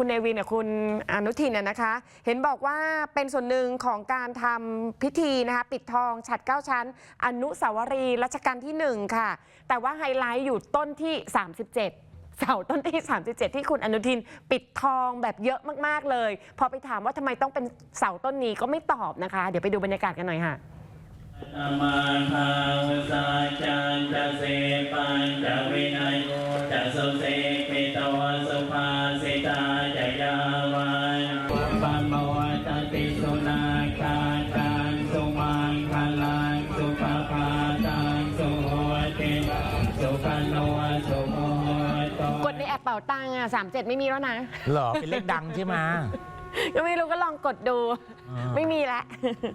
คุณเนวินกับคุณอนุทินน่ะนะคะ เห็นบอกว่าเป็นส่วนหนึ่งของการทำพิธีนะคะปิดทองฉัดเก้าชั้น อนุสาวรีย์รัชกาลที่หนึ่งค่ะ แต่ว่าไฮไลท์อยู่ต้นที่ 37เสาต้นที่ 37 ที่คุณอนุทินปิดทองแบบเยอะมากๆเลย พอไปถามว่าทำไมต้องเป็นเสาต้นนี้ก็ไม่ตอบนะคะ เดี๋ยวไปดูบรรยากาศกันหน่อยค่ะมาทาวสาจันจะเสปัญจะวินัยโยจะสุเส ติสุขันโนสุโมโตกดในแอปเป่าตังค์อะ37ไม่มีแล้วนะ เหรอเป็นเลขดังใช่ไหมก็ไม่รู้ก็ลองกดดู ไม่มีแล้ว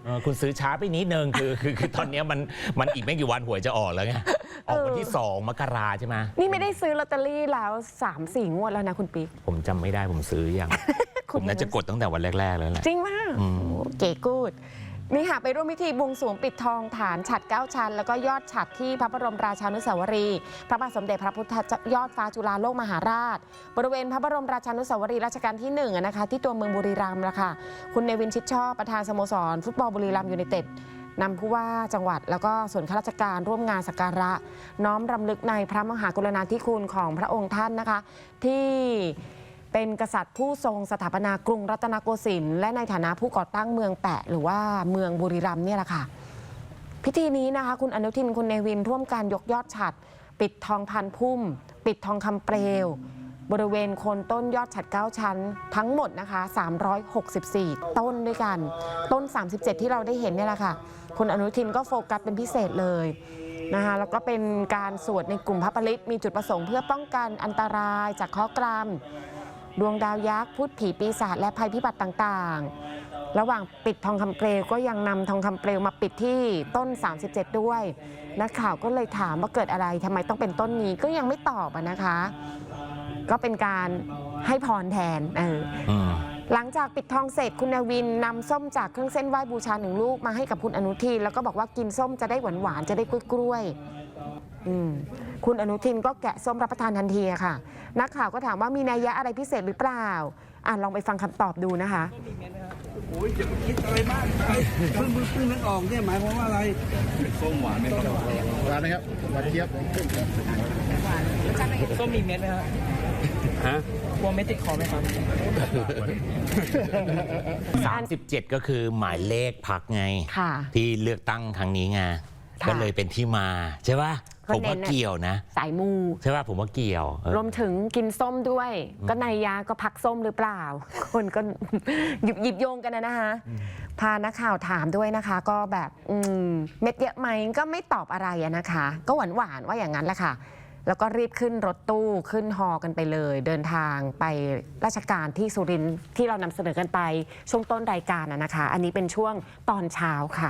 เออคุณซื้อช้าไปนิดนึงคือคือคือตอนเนี้ยมันมันอีกไม่กี่วันหวยจะออกแล้วไงออกวันที่2มกราใช่ไหมนี่ไม่ได้ซื้อลอตเตอรี่แล้ว3 4งวดแล้วนะคุณปิ๊ก ผมจำไม่ได้ผมซื้อยัง คุผณมน่าจะกดตั้งแต่วันแรก ๆ แล้วแหละ จริงมากอืมเก๋กูด นี่ค่ะไปร่วมพิธีบวงสรวงปิดทองฐานฉัดเก้าชั้น แล้วก็ยอดฉัดที่พระบรมราชานุสาวรีย์พระบาทสมเด็จพระพุทธยอดฟ้าจุฬาโลกมหาราช บริเวณพระบรมราชานุสาวรีย์รัชกาลที่หนึ่งอะนะคะที่ตัวเมืองบุรีรัมย์ละคะคุณเนวินชิดชอบประธานสโมสร ฟุตบอลบุรีรัมย์ยูไนเต็ดนำผู้ว่าจังหวัดแล้วก็ส่วนข้าราชการร่วมงานสักการะ น้อมรำลึกในพระมหากรุณาธิคุณของพระองค์ท่านนะคะ ที่ เป็นกษัตริย์ผู้ทรงสถาปนากรุงรัตนโกสินทร์และในฐานะผู้ก่อตั้งเมืองแปะ หรือว่าเมืองบุรีรัมย์เนี่ยแหละค่ะ พิธีนี้นะคะ คุณอนุทินคุณเนวินร่วมการยกยอดฉัด ปิดทองพันพุ่ม ปิดทองคำเปลว บริเวณโคนต้นยอดฉัดเก้าชั้น ทั้งหมดนะคะ 364 ต้นด้วยกัน ต้น 37 ที่เราได้เห็นเนี่ยแหละค่ะ คุณอนุทินก็โฟกัสเป็นพิเศษเลยนะคะแล้วก็เป็นการสวดในกลุ่มพระปริตมีจุดประสงค์เพื่อป้องกันอันตรายจากเคราะห์กรรม ดวงดาวยักษ์พูดผีปีศาจและภัยพิบัติต่างๆ ระหว่างปิดทองคำเปลวก็ยังนำทองคำเปลวมาปิดที่ต้น 37 ด้วยนักข่าวก็เลยถามว่าเกิดอะไรทำไมต้องเป็นต้นนี้ก็ยังไม่ตอบอะนะคะ ก็เป็นการให้พรแทนเอออืมหลังจากปิดทองเสร็จคุณนวินนำส้มจากเครื่องเส้นไหว้บูชาหนึ่งลูกมาให้กับคุณอนุทินแล้วก็บอกว่ากินส้มจะได้หวานหวานๆจะได้กล้วยๆอืม คุณอนุทินก็แกะส้มรับประทานทันทีอะค่ะ นักข่าวก็ถามว่ามีนัยยะอะไรพิเศษหรือเปล่าอะลองไปฟังคำตอบดูนะคะโอ้ยอย่าไปคิดอะไรมากเพิ่งเพิ่งเพิ่งนึกออกเนี่ยหมายความว่าอะไรหวานนะครับหวานเจี๊ยบส้มมีเม็ดไหมครับฮะกลัวเม็ดติดคอไหมครับ37ก็คือหมายเลขพักไงค่ะที่เลือกตั้งครั้งนี้ไง ค่ะ ก็เลยเป็นที่มาใช่ป่ะก็ผมว่าเน้นน่ะเกี่ยวนะ สายมูใช่ป่ะผมว่าเกี่ยวเออรวมถึงกินส้มด้วย ก็นัยยะก็พักส้มหรือเปล่า คนก็ หยิบหยิบโยงกันนะนะคะ พานักข่าวถามด้วยนะคะ ก็แบบอืมเม็ดเยอะไหมก็ไม่ตอบอะไรอะนะคะ ก็หวานหวานๆว่าอย่างนั้นแหละค่ะ แล้วก็รีบขึ้นรถตู้ขึ้นฮอกันไปเลย เดินทางไปราชการที่สุรินทร์ที่เรานำเสนอกันไปช่วงต้นรายการอะนะคะ อันนี้เป็นช่วงตอนเช้าค่ะ